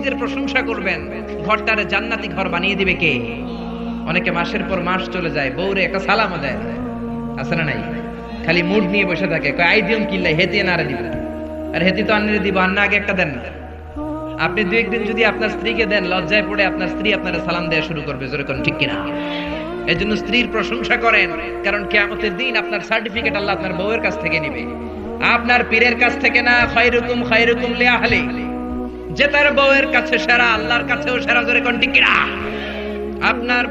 নিজের প্রশংসা করবেন। ঘরটারে জান্নাতি ঘর বানিয়ে দিবে কে? অনেকে মাসের পর মাস চলে যায়, বউরে একটা সালামও দেয় আছে না নাই? খালি মুড নিয়ে বসে থাকে, কয়, আই দিম কিল্লাই হেতে নারে দিব? আর হেতি তো আন্নারে দিব, আন্না আগে একটা দেন না। আপনি দু একদিন যদি আপনার স্ত্রীকে দেন, লজ্জায় পড়ে আপনার স্ত্রী আপনার সালাম দেওয়া শুরু করবে, জোরে কোন ঠিক কিনা? এই জন্য স্ত্রীর প্রশংসা করেন, কারণ কেয়ামতের দিন আপনার সার্টিফিকেট আল্লাহ আপনার বউয়ের কাছ থেকে নেবে। আপনার পীরের কাছ থেকে না খৈরুকুম খৈরুকুম লিয়াহলি যে তার বউয়ের কাছে সেরা, আল্লাহর কাছেও সেরা জোরে কোন কিনা? আপনার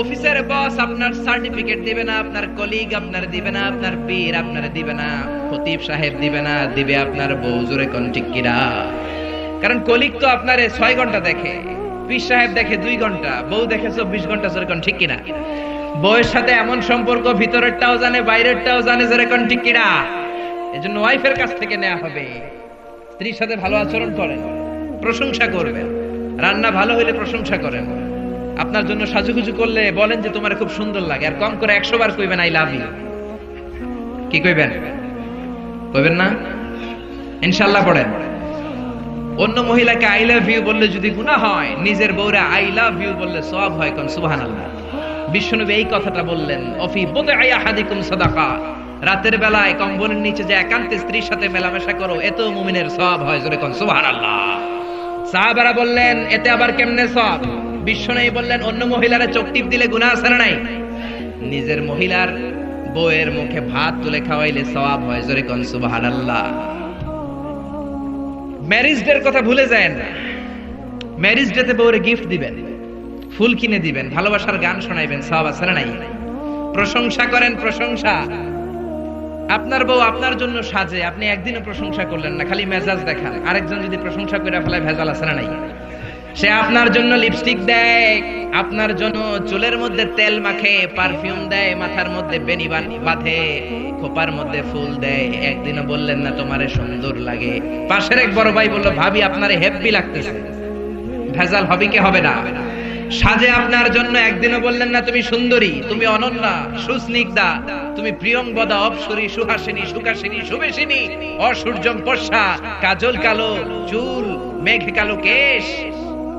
অফিসের বস আপনার সার্টিফিকেট দিবে না, আপনার কলিগ আপনার দিবে না, আপনার পীর আপনার দিবে না, খতিব সাহেব দিবে না, দিবে আপনার বউ জোরে কোন কিনা? কারণ কলিগ তো আপনার ছয় ঘণ্টা দেখে, পীর সাহেব দেখে দুই ঘণ্টা, বউ দেখে চব্বিশ ঘণ্টা যেরকম ঠিক কিনা? বউয়ের সাথে এমন সম্পর্ক, ভিতরেরটাও জানে, বাইরেরটাও জানে যেরকম ঠিক কিনা? এজন্য ওয়াইফের কাছ থেকে নেওয়া হবে। স্ত্রীর সাথে ভালো আচরণ করেন, প্রশংসা করবেন। রান্না ভালো হইলে প্রশংসা করেন। আপনার জন্য সাজুগুজু করলে বলেন যে তোমার খুব সুন্দর লাগে, আর কম করে একশো বার কইবেন, আই লাভ ইউ। কি কইবেন? কইবেন না? ইনশাল্লাহ পড়েন। অন্য মহিলাকে আই লাভ ইউ বললে যদি গুনাহ হয়, নিজের বউরে আই লাভ ইউ বললে সব হয় কোন, সুবহানাল্লাহ। বিশ্বনবী এই কথাটা বললেন, অফি বোদে আয়া হাদিকুম সাদাকা। রাতের বেলায় কম্বলের নিচে যে একান্তে স্ত্রীর সাথে মেলামেশা করো, এত মুমিনের সব হয় জোরে কোন, সুবহানাল্লাহ। সাহাবারা বললেন, এতে আবার কেমনে সব? বিশ্বনবী বললেন, অন্য মহিলারা চোখ টিপ দিলে গুনাহ আছে নাই? নিজের মহিলার বউয়ের মুখে ভাত তুলে খাওয়াইলে সওয়াব হয় জোরে কোন, সুবহানাল্লাহ। ম্যারেজ ডের কথা ভুলে যায় না। ম্যারেজ ডেতে বউরে গিফট দিবেন, ফুল কিনে দিবেন, ভালোবাসার গান শোনাইবেন সব আছে নাই? প্রশংসা করেন, প্রশংসা। আপনার বউ আপনার জন্য সাজে, আপনি একদিনও প্রশংসা করলেন না, খালি মেজাজ দেখান। আরেকজন যদি প্রশংসা করে ফেলায় ভেজাল আছে না নাই? সে আপনার জন্য লিপস্টিক দেয়, আপনার জন্য চুলের মধ্যে তেল মাখে পারফিউম দেয়, মাথার মধ্যে বেনি বাঁধে, খোপার মধ্যে ফুল দেয়। একদিনও বললেন না, তোমারে সুন্দর লাগে। পাশের এক বড় ভাই বলল, ভাবি, আপনারে হেব্বি লাগতেছে। ভেজাল হবে কি হবে না? সাজে আপনার জন্য একদিনও বললেন না, তুমি সুন্দরী, তুমি অনন্যা, সুস্নিগ্ধা, তুমি প্রিয়ঙ্গদা অপসরী, সুহাসিনী, সুকাসিনী সুবেশিনী অসূর্যম পর্ষা কাজল কালো, চুল, মেঘ কালো কেশ।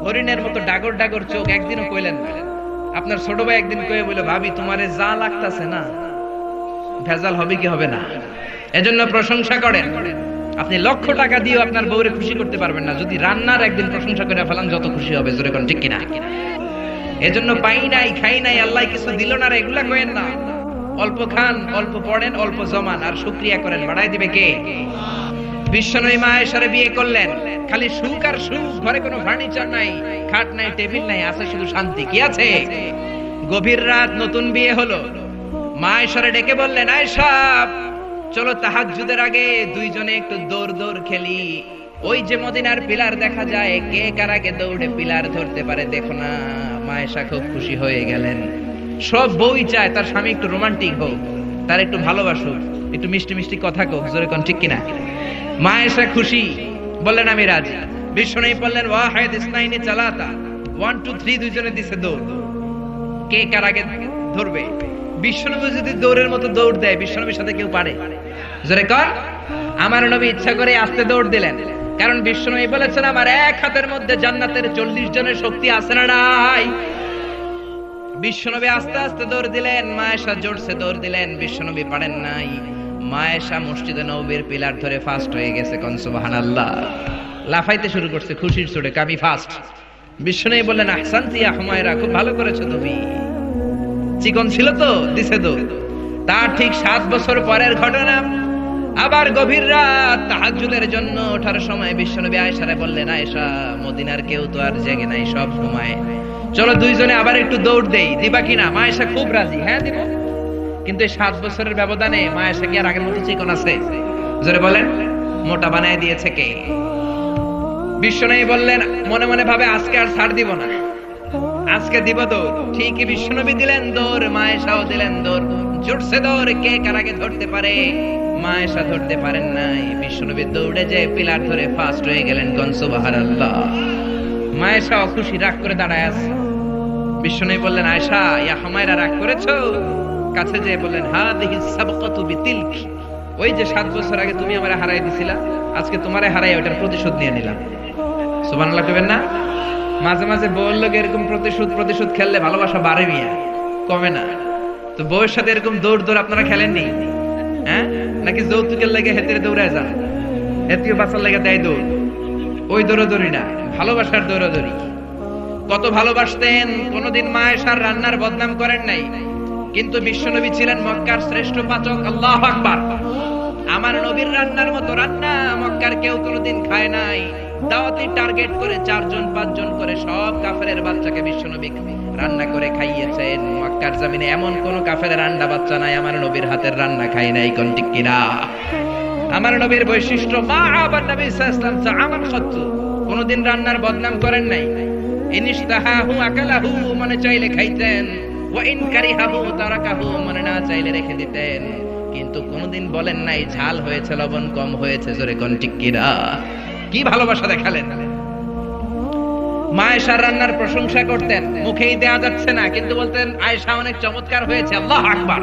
হরিণের মতো ডাগর ডাগর চোখ একদিনও কইলেন না। আপনার ছোট ভাই একদিন কয়ে বলে ভাবি, তোমারে যা লাগতাছে না, ভেজাল হবে কি হবে না? এজন্য প্রশংসা করেন। আপনি লক্ষ টাকা দিয়েও আপনার বউরে খুশি করতে পারবেন না। যদি রান্নার একদিন প্রশংসা করে ফেলান, যত খুশি হবে। জোরে কোন ঠিক কিনা? এজন্য পাই নাই, খাই নাই, আল্লাহ কিছু দিল না এগুলা কইেন না। অল্প খান, অল্প পড়েন, অল্প জমান, আর শুকরিয়া করেন। বাড়াই দিবে কে? বিশ্বনবী মা এসারে বিয়ে করলেন। খালি সুখ আর সুখ, ঘরে কোনো ফার্নিচার নাই, খাট নাই, টেবিল নাই, আছে শুধু শান্তি। কি আছে? গভীর রাত নতুন বিয়ে হলো। মা ডেকে বললেন আয়সা চলো তাহাজ্জুদের আগে দুইজনে একটু দৌড় দৌড় খেলি। ওই যে মদিনার পিলার দেখা যায়, কে কার আগে দৌড়ে পিলার ধরতে পারে, দেখো না। মায়েশা খুব খুশি হয়ে গেলেন। সব বই চায় তার স্বামী একটু রোমান্টিক হোক, তার একটু ভালোবাসুক, একটু মিষ্টি মিষ্টি কথা কোক জোরে কোন ঠিক কিনা? মা এসে খুশি, বললেন, আমি রাজি। বিশ্বনবী বললেন ওয়াহিদ ইসনাইনি চালাতা। ওয়ান টু থ্রি দুইজনে দিছে দৌড়। কে কার আগে ধরবে? বিশ্বনবী যদি দৌড়ের মতো দৌড় দেয়, বিশ্বনবীর সাথে কেউ পারে। জোরে কর আমার নবী ইচ্ছা করে আস্তে দৌড় দিলেন। কারণ বিশ্বনবী বলেছেন, আমার এক হাতের মধ্যে জান্নাতের চল্লিশ জনের শক্তি আছে না নাই? বিশ্বনবী আস্তে আস্তে দৌড় দিলেন, মায়েশা জোরসে দৌড় দিলেন বিশ্বনবী পারেন নাই। মায়েশা মসজিদে নবীর পিলার ধরে ফাস্ট হয়ে গেছে, কোন সুবহানাল্লাহ। লাফাইতে শুরু করছে, খুশির চোটে কামি ফাস্ট বিশ্বনবী বললেন, আহসানতি ইয়া হুমায়রা, খুব ভালো করেছ তুমি। চিকন ছিল তো, দিছে তো। তার ঠিক সাত বছর পরের ঘটনা আবার গভীর রাত তাহাজ্জুদের জন্য ওঠার সময় বিশ্বনবী আয়েশারে বললেন, আয়েশা, মদিনার কেউ তো আর জেগে নাই, সব ঘুমায় চলো দুইজনে আবার একটু দৌড় দেই। দিবা কিনা মায়েশা খুব রাজি। হ্যাঁ দিব। কিন্তু সাত বছরের ব্যবধানে মায়েশা কি আর আগের মতো চিকন আছে? জোরে বলেন, মোটা বানায় দিয়েছে কে? বিশ্বনবী বললেন, মনে মনে ভাবে, আজকে আর ছাড় দিব না। আজকে দিব দৌড়। ঠিকই বিশ্বনবী দিলেন দৌড় মায়েশাও দিলেন দৌড়। জুটছে দৌড়, কে কার আগে ধরতে পারে? মায়েশা ধরতে পারেন নাই। বিশ্বনবী দৌড়ে যে পিলার ধরে ফাস্ট হয়ে গেলেন গনসুবাহার আল্লাহ। মায়েশা অখুশি রাগ করে দাঁড়ায় আছে। বিশ্বনবী বললেন, আয়েশা, ইয়া হামায়রা, রাগ করেছ? কাছে যেয়ে বললেন হা দেখি সাবকাতু বিতিলকি। ওই যে সাত বছর আগে তুমি আমারে হারাই দিছিলা, আজকে তোমারে হারাই ওটার প্রতিশোধ নিয়ে নিলাম। সুবহানাল্লাহ কইবেন না? মাঝে মাঝে বউয়ের লোক এরকম প্রতিশোধ প্রতিশোধ খেললে ভালোবাসা বাড়ে মিয়া, কমে না। তো বউয়ের সাথে এরকম দৌড় দৌড় আপনারা খেলেননি? হ্যাঁ? নাকি যৌতুকের লেগে হেতের দৌড়ায় যান হেতিও বাঁচার লেগে দেয় দৌড়। ওই দৌড়াদৌড়ি না, ভালোবাসার দৌড়াদৌড়ি। কত ভালোবাসতেন, কোনদিন মায়েশার রান্নার বদনাম করেন নাই। কিন্তু বিশ্বনবী ছিলেন মক্কার শ্রেষ্ঠ পাচক, আল্লাহ আকবার। আমার নবীর রান্নার মতো রান্না মক্কার কেউ কোনোদিন খায় নাই। দাওয়াতি টার্গেট করে চারজন, পাঁচজন করে সব কাফেরের বাচ্চাকে বিশ্বনবী রান্না করে খাইয়েছেন। মক্কার জমিনে এমন কোন কাফের রান্না বাচ্চা নাই, আমার নবীর হাতের রান্না খাই নাই, কোন ঠিক কিনা? আমার নবীর বৈশিষ্ট্য, মা আবার নবী আলাইহি আমার খত্তু কোনদিন রান্নার বদনাম করেন নাই। মনে চাইলে খাইতেন। ওয়া ইন কারিহাহু, তারাকাহু, মনে না চাইলে রেখে দিতেন। কিন্তু কোনদিন বলেন নাই, ঝাল হয়েছে, লবণ কম হয়েছে, জোরে কিনা? কি ভালোবাসা দেখালেন? মা রান্নার প্রশংসা করতেন, মুখেই দেয়া যাচ্ছে না, কিন্তু বলতেন, আয়েশা অনেক চমৎকার হয়েছে, আল্লাহ আকবার।